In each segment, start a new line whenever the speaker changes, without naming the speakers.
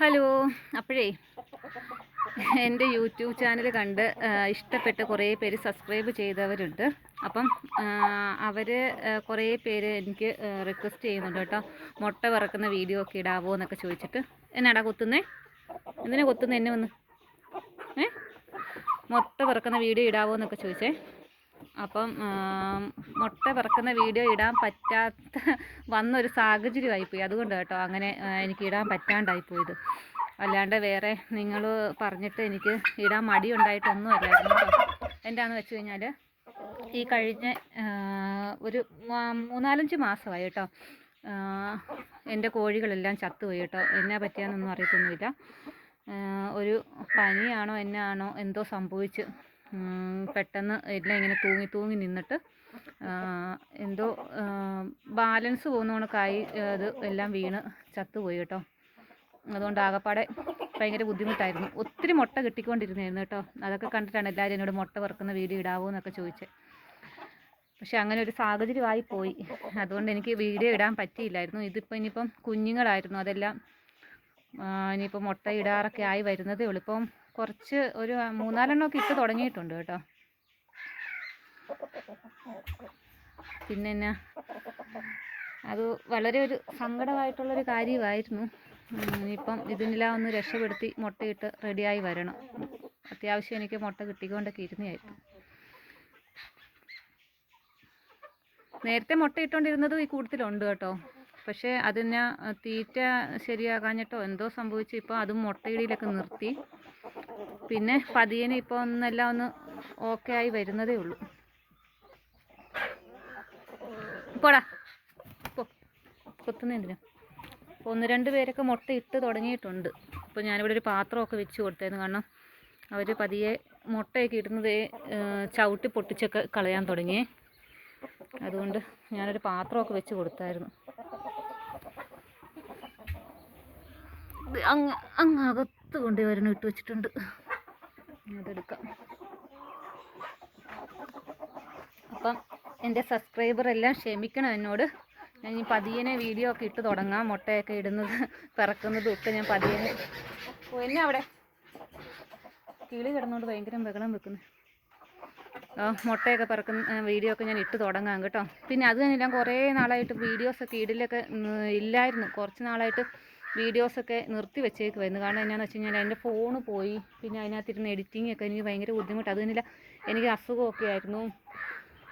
Hello അപ്പോഴേ എന്റെ YouTube channel കണ്ട് ഇഷ്ടപ്പെട്ട് കുറേ പേര് സബ്സ്ക്രൈബ് ചെയ്തവരുണ്ട്. അപ്പം അവർ കുറേ പേര് എനിക്ക് റിക്വസ്റ്റ് ചെയ്യുന്നുണ്ട് കേട്ടോ. മുട്ട വറക്കുന്ന വീഡിയോ ഒക്കെ ഇടാവോ എന്നൊക്കെ ചോദിച്ചിട്ട്. എന്നാടാ കൊത്തുന്നേ? എന്തിനാ കൊത്തുന്നത് എന്നെ വന്ന്. ഏ? മുട്ട വറക്കുന്ന വീഡിയോ ഇടാവോ എന്നൊക്കെ ചോദിച്ചേ. അപ്പം മുട്ട പിറക്കുന്ന വീഡിയോ ഇടാൻ പറ്റാത്ത വന്നൊരു സാഹചര്യമായിപ്പോയി അതുകൊണ്ട് കേട്ടോ അങ്ങനെ എനിക്ക് ഇടാൻ പറ്റാണ്ടായിപ്പോയത് അല്ലാണ്ട് വേറെ നിങ്ങൾ പറഞ്ഞിട്ട് എനിക്ക് ഇടാൻ മടി ഉണ്ടായിട്ടൊന്നും അല്ലായിരുന്നു എന്താണെന്ന് വെച്ച് കഴിഞ്ഞാൽ ഈ കഴിഞ്ഞ ഒരു മൂന്നാലഞ്ച് മാസമായി കേട്ടോ. എന്റെ കോഴികളെല്ലാം ചത്തുപോയി കേട്ടോ. എന്നാ പറ്റിയാന്നൊന്നും അറിയത്തൊന്നുമില്ല. ഒരു പനിയാണോ എന്നാണോ എന്തോ സംഭവിച്ച്. പെട്ടെന്ന് എല്ലാം ഇങ്ങനെ തൂങ്ങി തൂങ്ങി നിന്നിട്ട് എന്തോ ബാലൻസ് പോകുന്ന കണക്കായി അത് എല്ലാം വീണ് ചത്തുപോയി കേട്ടോ. അതുകൊണ്ട് ആകപ്പാടെ ഭയങ്കര ബുദ്ധിമുട്ടായിരുന്നു. ഒത്തിരി മുട്ട കിട്ടിക്കൊണ്ടിരുന്നായിരുന്നു കേട്ടോ. അതൊക്കെ കണ്ടിട്ടാണ് എല്ലാവരും എന്നോട് മുട്ട വറുക്കുന്ന വീഡിയോ ഇടാവോ എന്നൊക്കെ ചോദിച്ചത് പക്ഷെ അങ്ങനെ ഒരു സാഹചര്യമായി പോയി. അതുകൊണ്ട് എനിക്ക് വീഡിയോ ഇടാൻ പറ്റിയില്ലായിരുന്നു. ഇതിപ്പോൾ ഇനിയിപ്പം കുഞ്ഞുങ്ങളായിരുന്നു. അതെല്ലാം ഇനിയിപ്പോൾ മുട്ട ഇടാറൊക്കെ ആയി വരുന്നതേ ഉള്ളൂ. ഇപ്പം കുറച്ച് ഒരു മൂന്നാലെണ്ണമൊക്കെ ഇട്ട് തുടങ്ങിയിട്ടുണ്ട് കേട്ടോ. പിന്നെ എന്നാ അത് വളരെ ഒരു സങ്കടമായിട്ടുള്ളൊരു കാര്യമായിരുന്നു. ഇനിയിപ്പം ഇതിനെല്ലാം ഒന്ന് രക്ഷപ്പെടുത്തി മുട്ടയിട്ട് റെഡിയായി വരണം. അത്യാവശ്യം എനിക്ക് മുട്ട കിട്ടിക്കൊണ്ടൊക്കെ ഇരുന്നായിരുന്നു നേരത്തെ മുട്ട ഈ കൂട്ടത്തിലുണ്ട് കേട്ടോ. പക്ഷേ അതിന് തീറ്റ ശരിയാകാഞ്ഞിട്ടോ എന്തോ സംഭവിച്ചു ഇപ്പോൾ അതും മുട്ടയിടയിലൊക്കെ നിർത്തി. പിന്നെ പതിയനെ ഇപ്പോൾ ഒന്നെല്ലാം ഒന്ന് ഓക്കെ ആയി വരുന്നതേ ഉള്ളൂ. പോടാ. പോ. കൊത്തുന്ന എന്തിനാ? അപ്പോൾ ഒന്ന് രണ്ട് പേരൊക്കെ മുട്ട ഇട്ട് തുടങ്ങിയിട്ടുണ്ട്. അപ്പോൾ ഞാനിവിടെ ഒരു പാത്രമൊക്കെ വെച്ച് കൊടുത്തായിരുന്നു കാരണം അവർ പതിയെ മുട്ടയൊക്കെ ഇടുന്നത് ചവിട്ടി പൊട്ടിച്ചൊക്കെ കളയാൻ തുടങ്ങിയേ അതുകൊണ്ട് ഞാനൊരു പാത്രമൊക്കെ വെച്ച് കൊടുത്തായിരുന്നു. അങ്ങ് അങ്ങ് അകത്ത് കൊണ്ടുവരണം ഇട്ട് വെച്ചിട്ടുണ്ട്. അതെടുക്കാം. അപ്പം എന്റെ സബ്സ്ക്രൈബർ എല്ലാം ക്ഷമിക്കണം എന്നോട്. ഞാൻ ഈ പതിയനെ വീഡിയോ ഒക്കെ ഇട്ട് തുടങ്ങാം. മുട്ടയൊക്കെ ഇടുന്നത് പിറക്കുന്നതും ഒക്കെ ഞാൻ പതിയനെ. ഓ എന്നെ അവിടെ? കിളി കിടന്നുകൊണ്ട് ഭയങ്കര ബഹളം വെക്കുന്നു. ഓ മുട്ടയൊക്കെ പിറക്കുന്ന വീഡിയോ ഒക്കെ ഞാൻ ഇട്ട് തുടങ്ങാം കേട്ടോ. പിന്നെ അത് തന്നെ ഞാൻ കുറേ നാളായിട്ട് വീഡിയോസൊക്കെ ഇടലൊക്കെ ഇല്ലായിരുന്നു. കുറച്ച് നാളായിട്ട് വീഡിയോസൊക്കെ നിർത്തി വെച്ചേക്കുമായിരുന്നു കാരണം എന്നാന്ന് വെച്ച് കഴിഞ്ഞാൽ എന്റെ ഫോണ് പോയി. പിന്നെ അതിനകത്തിരുന്ന് എഡിറ്റിംഗ് ഒക്കെ എനിക്ക് ഭയങ്കര ബുദ്ധിമുട്ട്. അത് തന്നെയല്ല എനിക്ക് അസുഖമൊക്കെ ആയിരുന്നു.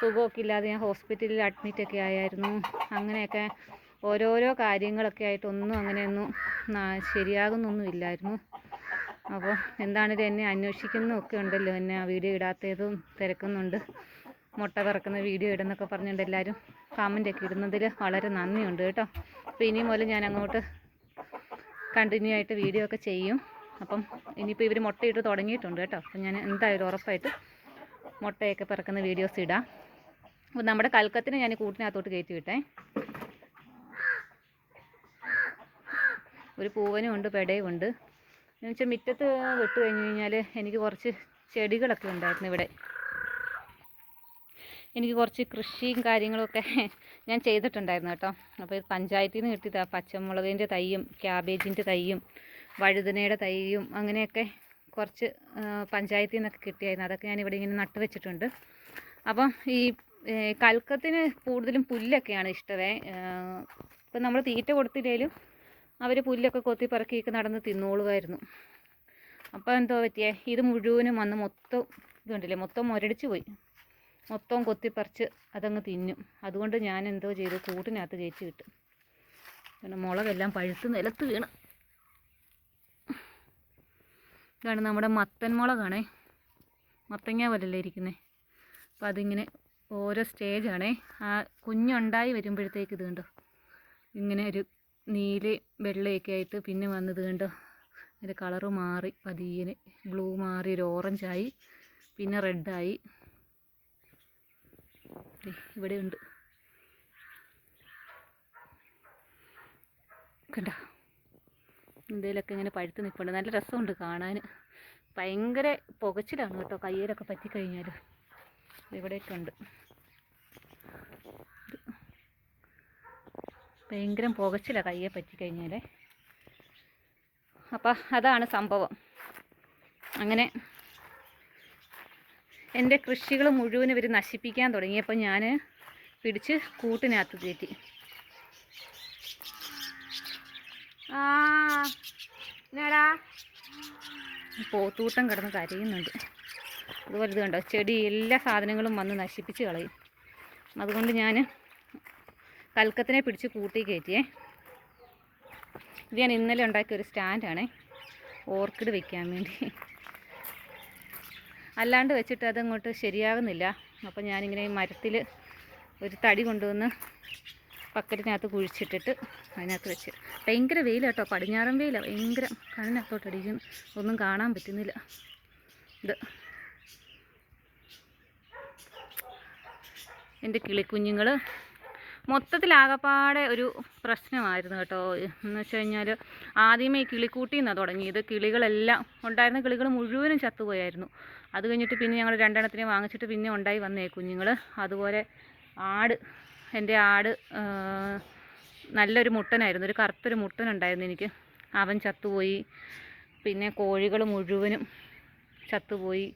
സുഖമൊക്കെ ഇല്ലാതെ ഞാൻ ഹോസ്പിറ്റലിൽ അഡ്മിറ്റൊക്കെ ആയായിരുന്നു. അങ്ങനെയൊക്കെ ഓരോരോ കാര്യങ്ങളൊക്കെ ആയിട്ടൊന്നും അങ്ങനെയൊന്നും ശരിയാകുന്നൊന്നും ഇല്ലായിരുന്നു. അപ്പോൾ എന്താണിത് എന്നെ അന്വേഷിക്കുന്നൊക്കെ ഉണ്ടല്ലോ. എന്നെ ആ വീഡിയോ ഇടാത്തതും തിരക്കുന്നുണ്ട്. മുട്ട പറക്കുന്ന വീഡിയോ ഇടുന്നൊക്കെ പറഞ്ഞുകൊണ്ട് എല്ലാവരും കമന്റൊക്കെ ഇടുന്നതിൽ വളരെ നന്ദിയുണ്ട് കേട്ടോ. അപ്പോൾ ഇനി മുതൽ ഞാൻ അങ്ങോട്ട് കണ്ടിന്യൂ ആയിട്ട് വീഡിയോ ഒക്കെ ചെയ്യും. അപ്പം ഇനിയിപ്പോൾ ഇവർ മുട്ടയിട്ട് തുടങ്ങിയിട്ടുണ്ട് കേട്ടോ. അപ്പം ഞാൻ എന്തായാലും ഉറപ്പായിട്ട് മുട്ടയൊക്കെ പിറക്കുന്ന വീഡിയോസ് ഇടാം. അപ്പം നമ്മുടെ കൽക്കത്തിന് ഞാൻ കൂട്ടിനകത്തോട്ട് കയറ്റി വിട്ടേ. ഒരു പൂവനും ഉണ്ട് പെടയും ഉണ്ട്. എന്ന് വെച്ചാൽ മുറ്റത്ത് വിട്ടു കഴിഞ്ഞ് കഴിഞ്ഞാൽ എനിക്ക് കുറച്ച് ചെടികളൊക്കെ ഉണ്ടായിരുന്നു ഇവിടെ. എനിക്ക് കുറച്ച് കൃഷിയും കാര്യങ്ങളൊക്കെ ഞാൻ ചെയ്തിട്ടുണ്ടായിരുന്നു കേട്ടോ. അപ്പോൾ ഇത് പഞ്ചായത്തിൽ നിന്ന് കിട്ടിയതാണ് പച്ചമുളകിന്റെ തൈയും ക്യാബേജിന്റെ തൈയും വഴുതനയുടെ തൈയും അങ്ങനെയൊക്കെ കുറച്ച് പഞ്ചായത്തിൽ നിന്നൊക്കെ കിട്ടിയായിരുന്നു. അതൊക്കെ ഞാൻ ഇവിടെ ഇങ്ങനെ നട്ട് വെച്ചിട്ടുണ്ട്. അപ്പം ഈ കൽക്കത്തിന് കൂടുതലും പുല്ലൊക്കെയാണ് ഇഷ്ടമേ. ഇപ്പം നമ്മൾ തീറ്റ കൊടുത്തില്ലേലും അവർ പുല്ലൊക്കെ കൊത്തി പറക്കിയൊക്കെ നടന്ന് തിന്നോളുമായിരുന്നു. അപ്പോൾ എന്തോ പറ്റിയേ? ഇത് മുഴുവനും വന്ന് മൊത്തം ഇതുണ്ടല്ലേ? മൊത്തം മുരടിച്ച് പോയി. മൊത്തം കൊത്തിപ്പറിച്ച് അതങ്ങ് തിന്നും. അതുകൊണ്ട് ഞാൻ എന്തോ ചെയ്തു? കൂട്ടിനകത്ത് കയറ്റി വിട്ടു. പിന്നെ മുളകെല്ലാം പഴുത്ത് നിലത്ത് വീണ്. ഇതാണ് നമ്മുടെ മത്തൻ മുളകാണേ. മത്തങ്ങ പോലല്ലേ ഇരിക്കുന്നത് അപ്പം അതിങ്ങനെ ഓരോ സ്റ്റേജാണേ. ആ കുഞ്ഞുണ്ടായി വരുമ്പോഴത്തേക്ക് ഇത് ഇങ്ങനെ ഒരു നീല വെള്ളയൊക്കെ ആയിട്ട് പിന്നെ വന്നത് കണ്ടോ? അതിന്റെ കളറ് മാറി പതിയെ ബ്ലൂ മാറി ഒരു ഓറഞ്ചായി പിന്നെ റെഡായി. ഇവിടെ ഉണ്ട്. കണ്ട. എന്തേലൊക്കെ ഇങ്ങനെ പഴുത്ത് നിൽപ്പുണ്ട് നല്ല രസമുണ്ട് കാണാൻ. ഭയങ്കര പുകച്ചിലാണ് കേട്ടോ. കയ്യിലൊക്കെ പറ്റിക്കഴിഞ്ഞാൽ ഇവിടെയൊക്കെ ഉണ്ട്. ഭയങ്കര പുകച്ചിലാണ് കയ്യെ പറ്റിക്കഴിഞ്ഞാൽ അപ്പം അതാണ് സംഭവം. അങ്ങനെ എന്റെ കൃഷികൾ മുഴുവൻ ഇവർ നശിപ്പിക്കാൻ തുടങ്ങിയപ്പോൾ ഞാൻ പിടിച്ച് കൂട്ടിനകത്ത് കയറ്റി. ആ പോത്തൂട്ടം കിടന്ന് കരയുന്നുണ്ട്. അതുപോലെ ഇത് കണ്ടോ ചെടി എല്ലാ സാധനങ്ങളും വന്ന് നശിപ്പിച്ച് കളയും. അതുകൊണ്ട് ഞാൻ കൽക്കത്തിനെ പിടിച്ച് കൂട്ടി കയറ്റിയേ. ഇത് ഞാൻ ഇന്നലെ ഉണ്ടാക്കിയ ഒരു സ്റ്റാൻഡാണേ. ഓർക്കിഡ് വെക്കാൻ വേണ്ടി. അല്ലാണ്ട് വെച്ചിട്ട് അതങ്ങോട്ട് ശരിയാകുന്നില്ല അപ്പോൾ ഞാനിങ്ങനെ ഈ മരത്തിൽ ഒരു തടി കൊണ്ടുവന്ന് പക്കറ്റിനകത്ത് കുഴിച്ചിട്ടിട്ട് അതിനകത്ത് വെച്ച്. ഭയങ്കര വെയിലാട്ടോ പടിഞ്ഞാറൻ വെയിലാണ് ഭയങ്കര കണ്ണിനകത്തോട്ട് അടിക്കുന്നു ഒന്നും കാണാൻ പറ്റുന്നില്ല. ഇത്. എന്റെ കിളിക്കുഞ്ഞുങ്ങൾ മൊത്തത്തിലാകപ്പാടെ ഒരു പ്രശ്നമായിരുന്നു കേട്ടോ. എന്ന് വെച്ച് കഴിഞ്ഞാൽ ആദ്യമേ കിളിക്കൂട്ടി നിന്നാണ് തുടങ്ങിയത്. കിളികളെല്ലാം ഉണ്ടായിരുന്ന കിളികൾ മുഴുവനും ചത്തുപോയായിരുന്നു. അത് കഴിഞ്ഞിട്ട് പിന്നെ ഞങ്ങൾ രണ്ടെണ്ണത്തിനെ വാങ്ങിച്ചിട്ട് പിന്നെ ഉണ്ടായി വന്നേ കുഞ്ഞുങ്ങൾ അതുപോലെ ആട് എന്റെ ആട് നല്ലൊരു മുട്ടനായിരുന്നു. ഒരു കറുത്തൊരു മുട്ടനുണ്ടായിരുന്നു എനിക്ക്. അവൻ ചത്തുപോയി. പിന്നെ കോഴികൾ മുഴുവനും ചത്തുപോയി.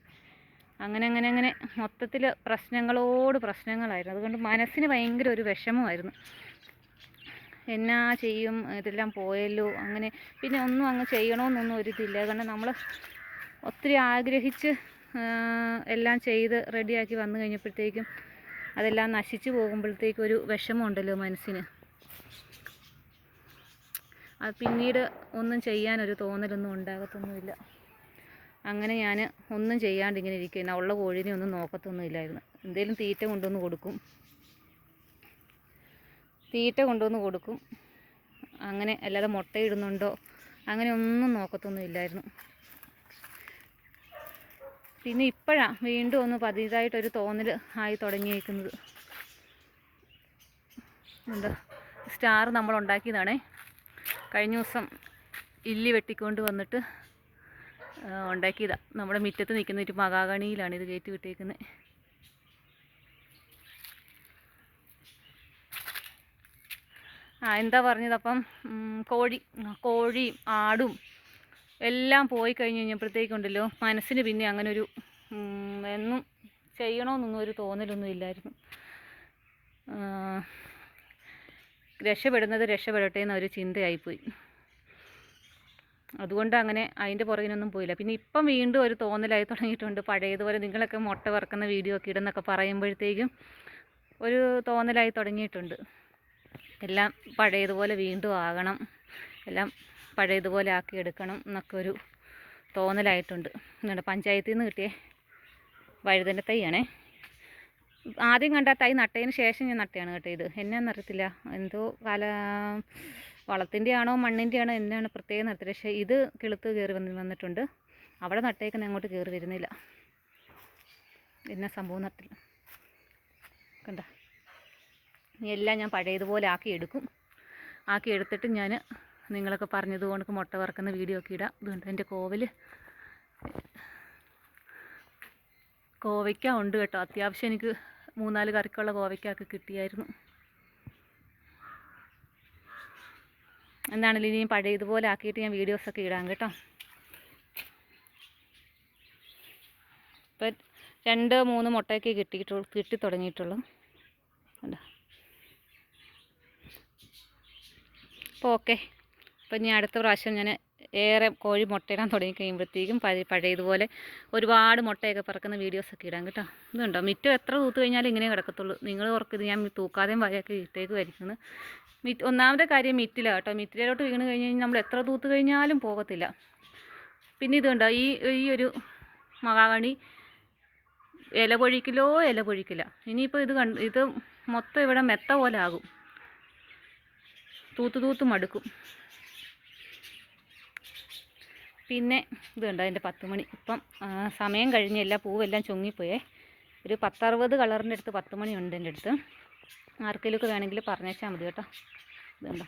അങ്ങനെ അങ്ങനെ അങ്ങനെ മൊത്തത്തിൽ പ്രശ്നങ്ങളോട് പ്രശ്നങ്ങളായിരുന്നു. അതുകൊണ്ട് മനസ്സിന് ഭയങ്കര ഒരു വിഷമമായിരുന്നു. എന്നാ ചെയ്യും? ഇതെല്ലാം പോയല്ലോ? അങ്ങനെ പിന്നെ ഒന്നും അങ്ങ് ചെയ്യണമെന്നൊന്നും ഒരിതില്ല കാരണം നമ്മൾ ഒത്തിരി ആഗ്രഹിച്ച് എല്ലാം ചെയ്ത് റെഡിയാക്കി വന്നു കഴിഞ്ഞപ്പോഴത്തേക്കും അതെല്ലാം നശിച്ചു പോകുമ്പോഴത്തേക്കും ഒരു വിഷമമുണ്ടല്ലോ മനസ്സിന്. അത് പിന്നീട് ഒന്നും ചെയ്യാനൊരു തോന്നലൊന്നും ഉണ്ടാകത്തൊന്നുമില്ല. അങ്ങനെ ഞാൻ ഒന്നും ചെയ്യാണ്ട് ഇങ്ങനെ ഇരിക്കുന്ന ഉള്ള കോഴീനെ ഒന്നും നോക്കത്തൊന്നുമില്ലായിരുന്നു. എന്തെങ്കിലും തീറ്റ കൊണ്ടുവന്ന് കൊടുക്കും. തീറ്റ കൊണ്ടുവന്ന് കൊടുക്കും. അങ്ങനെ അല്ലാതെ മുട്ടയിടുന്നുണ്ടോ? അങ്ങനെ ഒന്നും നോക്കത്തൊന്നുമില്ലായിരുന്നു. പിന്നെ ഇപ്പോഴാണ് വീണ്ടും ഒന്ന് പതിയതായിട്ടൊരു തോന്നൽ ആയി തുടങ്ങിയേക്കുന്നത്. എന്താ? സ്റ്റാർ നമ്മൾ ഉണ്ടാക്കിയതാണേ. കഴിഞ്ഞ ദിവസം ഇല്ലി വെട്ടിക്കൊണ്ട് വന്നിട്ട് ആ, ഉണ്ടാക്കിയതാ. നമ്മുടെ മുറ്റത്ത് നിൽക്കുന്ന ഒരു മകാഗണിയിലാണ് ഇത് കയറ്റി വിട്ടേക്കുന്നത്. ആ എന്താ പറഞ്ഞത് അപ്പം? കോഴി കോഴിയും ആടും എല്ലാം പോയി കഴിഞ്ഞ് കഴിഞ്ഞപ്പോഴത്തേക്കുണ്ടല്ലോ മനസ്സിന് പിന്നെ അങ്ങനെ ഒരു എന്നും ചെയ്യണമെന്നൊന്നും ഒരു തോന്നലൊന്നും ഇല്ലായിരുന്നു. രക്ഷപ്പെടുന്നത് രക്ഷപ്പെടട്ടെ എന്നൊരു ചിന്തയായിപ്പോയി. അതുകൊണ്ട് അങ്ങനെ അതിന്റെ പുറകിനൊന്നും പോയില്ല. പിന്നെ ഇപ്പം വീണ്ടും ഒരു തോന്നലായി തുടങ്ങിയിട്ടുണ്ട്. പഴയതുപോലെ നിങ്ങളൊക്കെ മുട്ട വറക്കുന്ന വീഡിയോ ഒക്കെ ഇടുന്നൊക്കെ പറയുമ്പോഴത്തേക്കും ഒരു തോന്നലായി തുടങ്ങിയിട്ടുണ്ട്. എല്ലാം പഴയതുപോലെ വീണ്ടും ആകണം. എല്ലാം പഴയതുപോലെ ആക്കി എടുക്കണം എന്നൊക്കെ ഒരു തോന്നലായിട്ടുണ്ട്. നിങ്ങളുടെ പഞ്ചായത്തിൽ നിന്ന് കിട്ടിയ വഴുതന്റെ തൈയാണേ. ആദ്യം കണ്ട തൈ നട്ടതിന് ശേഷം ഞാൻ നട്ടയാണ് കേട്ടോ ഇത്. എന്നാന്നറിയത്തില്ല എന്തോ കാല വളത്തിന്റെ ആണോ മണ്ണിന്റെ ആണോ എന്നാണ് പ്രത്യേകം നടത്തിയത് പക്ഷേ ഇത് കിളുത്ത് കയറി വന്ന് വന്നിട്ടുണ്ട്. അവിടെ നട്ടേക്കുന്ന അങ്ങോട്ട് കയറി വരുന്നില്ല. എന്നാ സംഭവം നടത്തില്ല. കണ്ട? എല്ലാം ഞാൻ പഴയതുപോലെ ആക്കി എടുക്കും. ആക്കി എടുത്തിട്ട് ഞാൻ നിങ്ങളൊക്കെ പറഞ്ഞത് കൊണ്ട് മുട്ട വറക്കുന്ന വീഡിയോ ഒക്കെ ഇടാം. ഇതുകൊണ്ട് എന്റെ കോവൽ കോവയ്ക്ക ഉണ്ട് കേട്ടോ. അത്യാവശ്യം എനിക്ക് മൂന്നാൽ കറിക്കുള്ള കോവയ്ക്കൊക്കെ കിട്ടിയായിരുന്നു. എന്താണെങ്കിലും ഇനിയും പഴയതുപോലെ ആക്കിയിട്ട് ഞാൻ വീഡിയോസൊക്കെ ഇടാം കേട്ടോ. ഇപ്പം രണ്ട് മൂന്ന് മുട്ടയൊക്കെ കിട്ടിയിട്ടുള്ളൂ കിട്ടി തുടങ്ങിയിട്ടുള്ളൂ കണ്ടോ? അപ്പോൾ ഓക്കെ. അപ്പം ഇനി അടുത്ത പ്രാവശ്യം ഞാൻ ഏറെ കോഴി മുട്ടയിടാൻ തുടങ്ങി കഴിയുമ്പോഴത്തേക്കും പഴയ പഴയതുപോലെ ഒരുപാട് മുട്ടയൊക്കെ പറക്കുന്ന വീഡിയോസൊക്കെ ഇടാം കേട്ടോ. ഇതുണ്ടോ? മിറ്റം എത്ര തൂത്ത് കഴിഞ്ഞാലും ഇങ്ങനെ കിടക്കത്തുള്ളൂ. നിങ്ങൾ ഓർക്കത് ഞാൻ തൂക്കാതെയും വരെയൊക്കെ ഇട്ടേക്ക് വരിക്കുന്നത് മിറ്റ് ഒന്നാമത്തെ കാര്യം മിറ്റിലാണ് കേട്ടോ. മിറ്റിലോട്ട് വീണ് കഴിഞ്ഞ് കഴിഞ്ഞാൽ നമ്മൾ എത്ര തൂത്ത് കഴിഞ്ഞാലും പോകത്തില്ല. പിന്നെ ഇതുണ്ടോ? ഈ ഈ ഒരു മഹാകണി ഇല പൊഴിക്കലോ ഇല പൊഴിക്കില്ല ഇനിയിപ്പോൾ ഇത് കണ്ട് ഇത് മൊത്തം ഇവിടെ മെത്ത പോലെ ആകും. തൂത്ത് തൂത്ത് മടുക്കും. പിന്നെ ഇത് കണ്ടോ അതിന്റെ പത്ത് മണി ഇപ്പം സമയം കഴിഞ്ഞ് എല്ലാ പൂവെല്ലാം ചുങ്ങിപ്പോയേ. ഒരു പത്തറുപത് കളറിന്റെ അടുത്ത് പത്ത് മണിയുണ്ട് എന്റെ അടുത്ത്. ആർക്കെങ്കിലുമൊക്കെ വേണമെങ്കിൽ പറഞ്ഞേച്ചാൽ മതി കേട്ടോ. ഇത് കണ്ടോ